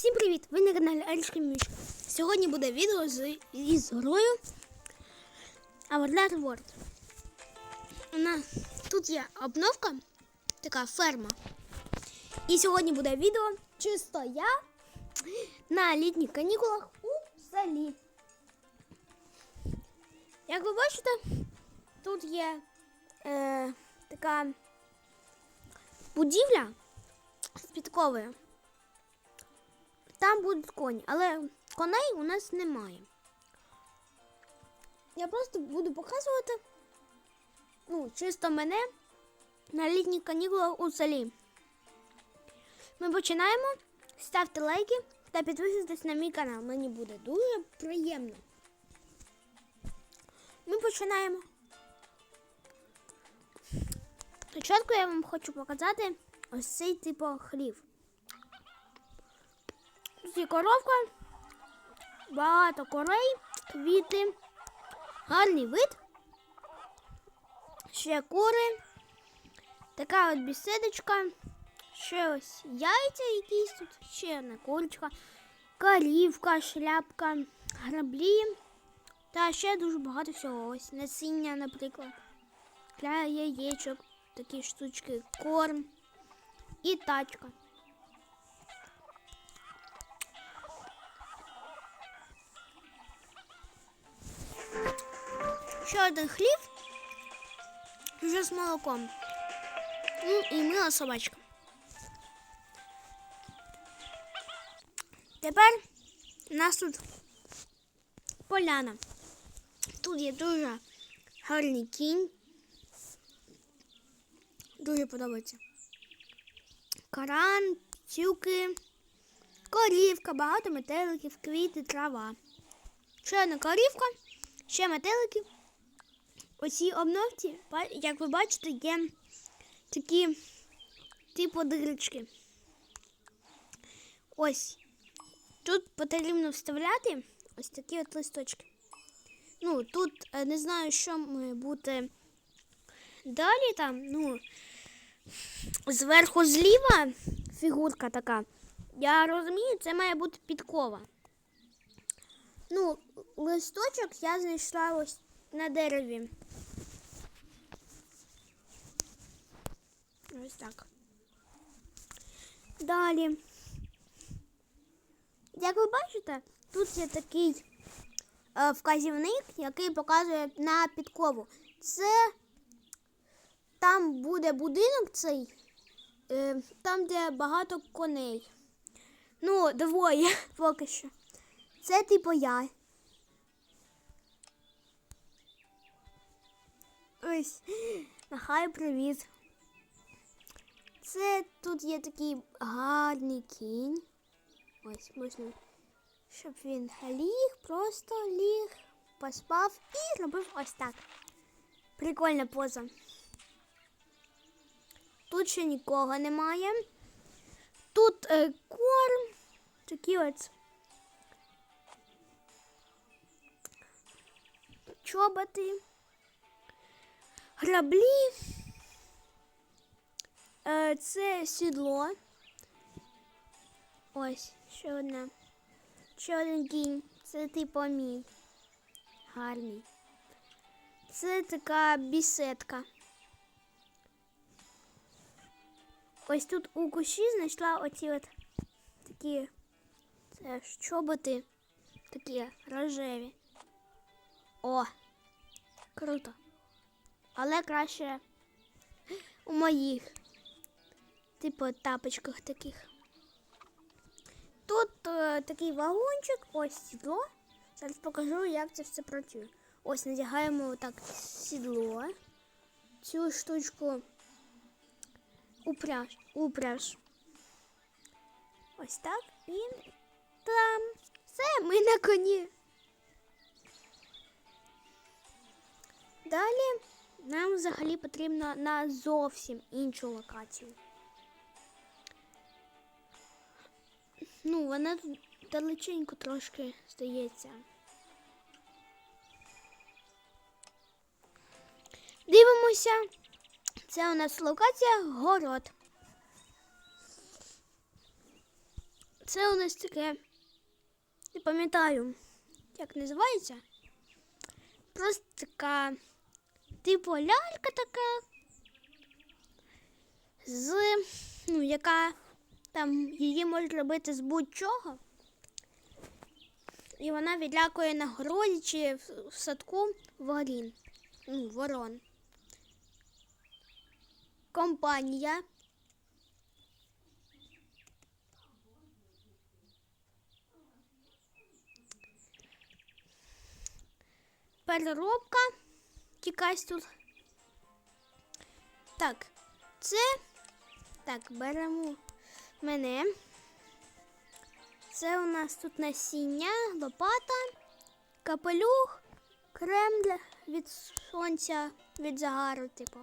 Всім привіт! Ви на каналі Арішка Мішка. Сьогодні буде відео з із грою Avatar World. Нас тут є обновка, така ферма. І сьогодні буде відео чисто я на літніх канікулах у селі. Як ви бачите, тут є е, така будівля з підковою. Там будуть коні, але коней у нас немає. Я просто буду показувати, ну, чисто мене на літніх канікулах у селі. Ми починаємо. Ставте лайки та підписуйтесь на мій канал. Мені буде дуже приємно. Ми починаємо. Спочатку я вам хочу показати ось цей типу хлів. Тут коровка, багато корей, квіти, гарний вид, ще кури, така от бісидочка, ще ось яйця якісь тут, ще одна курочка, корівка, шляпка, граблі. Та ще дуже багато всього. Ось насіння, наприклад, для яєчок, такі штучки, корм. І тачка. Ще один хліб вже з молоком. Ну і мила собачка. Тепер у нас тут поляна. Тут є дуже гарний кінь. Дуже подобається. Каран, цюки, корівка, багато метеликів, квіти, трава. Ще одна корівка, ще метелики. У цій обновці, як ви бачите, є такі типу дирочки. Ось. Тут потрібно вставляти ось такі от листочки. Ну, тут е, не знаю, що має бути далі там, ну, зверху зліва фігурка така. Я розумію, це має бути підкова. Ну, листочок я знайшла ось на дереві. Ось так. Далі. Як ви бачите, тут є такий е, вказівник, який показує на підкову. Це там буде будинок цей, е, там, де багато коней. Ну, двоє поки що. Це типу я. Ось, нехай привіт. Це тут є такий гарний кінь. Ось можна, щоб він ліг, просто ліг, поспав і робив ось так. Прикольна поза. Тут ще нікого немає. Тут е, корм. Такі от чоботи, граблі. Е, це сідло. Ось, ще одна. Ще один кінь. Це типу мій. Гарний. Це така бісетка. Ось тут у кущі знайшла оці от такі це ж чоботи. Такі рожеві. О! Круто. Але краще у моїх. Типу тапочках таких. Тут е, такий вагончик, ось сідло. Зараз покажу, як це все працює. Ось надягаємо отак сідло. Цю штучку упряж. упряж. Ось так. І там. Все, ми на коні. Далі нам взагалі потрібно на зовсім іншу локацію. Ну, вона тут далеченько трошки здається. Дивимося. Це у нас локація город. Це у нас таке. Не пам'ятаю, як називається. Просто така, типу, лялька така. З, ну, яка там її можуть робити з будь-чого. І вона відлякує на городі чи в, садку ворін. Ну, ворон. Компанія. Переробка. Якась тут. Так, це. Так, беремо мене. Це у нас тут насіння, лопата, капелюх, крем для від сонця, від загару, типу.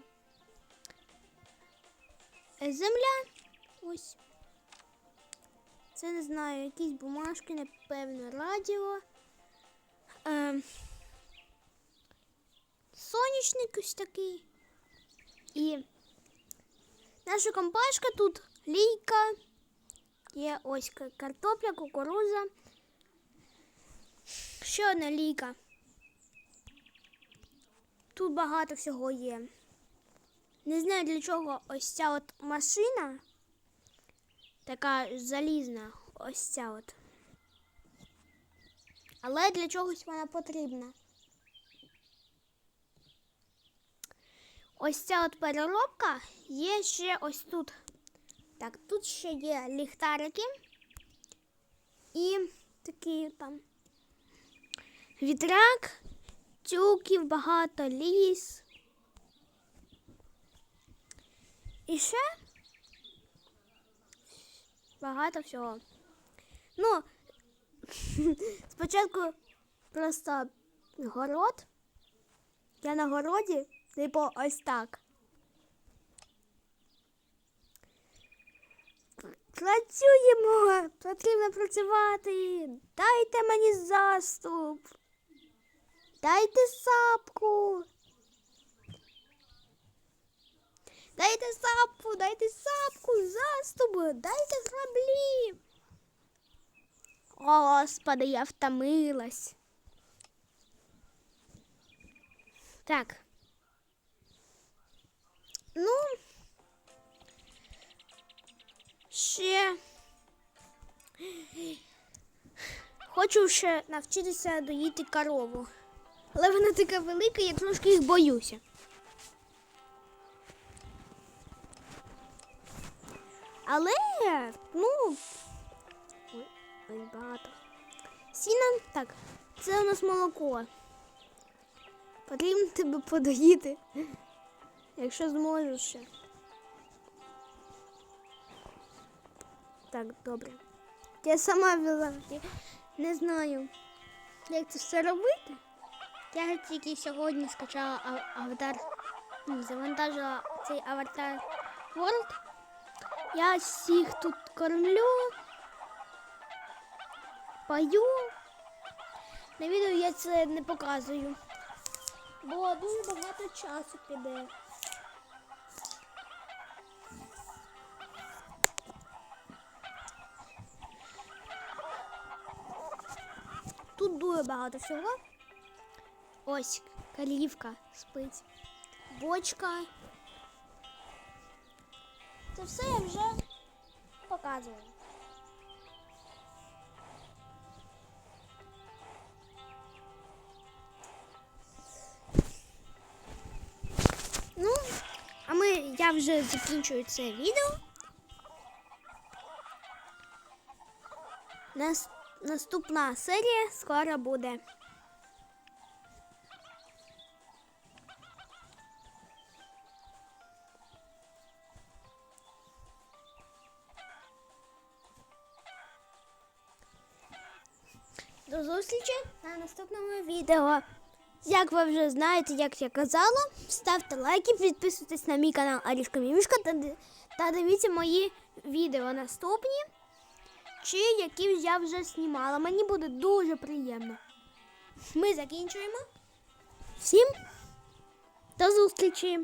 Е, Земля. Ось. Це не знаю, якісь бумажки, напевно, радіо. Е, сонячник ось такий. І наша компашка тут лійка. Є ось картопля, кукуруза. Ще одна лійка. Тут багато всього є. Не знаю для чого ось ця от машина. Така залізна, ось ця от. Але для чогось вона потрібна. Ось ця от переробка є ще ось тут. Так, тут ще є ліхтарики і такий там вітряк, тюків, багато ліс. І ще багато всього. Ну, спочатку просто город. Я на городі, типу, ось так. Працюємо, потрібно працювати. Дайте мені заступ. Дайте сапку. Дайте сапку, дайте сапку, заступ, дайте граблі. Господи, я втомилась. Так. Ну, ще хочу ще навчитися доїти корову. Але вона така велика, я трошки їх боюся. Але, ну, ой, багато. Сіна, так, це у нас молоко. Потрібно тебе подоїти, якщо зможеш ще. Так, добре. Я сама вела. Я не знаю, як це все робити. Я тільки сьогодні скачала аватар, ну, завантажила цей аватар World. Я всіх тут кормлю, пою. На відео я це не показую. Бо дуже багато часу піде. Тут дуже багато всього. Ось калівка спить, бочка. Це все я вже показувала. Ну, а ми, я вже закінчую це відео. Нас, наступна серія скоро буде. До зустрічі на наступному відео. Як ви вже знаєте, як я казала, ставте лайки, підписуйтесь на мій канал Арішка Мімішка та, дивіться мої відео наступні, чи які я вже знімала. Мені буде дуже приємно. Ми закінчуємо. Всім до зустрічі!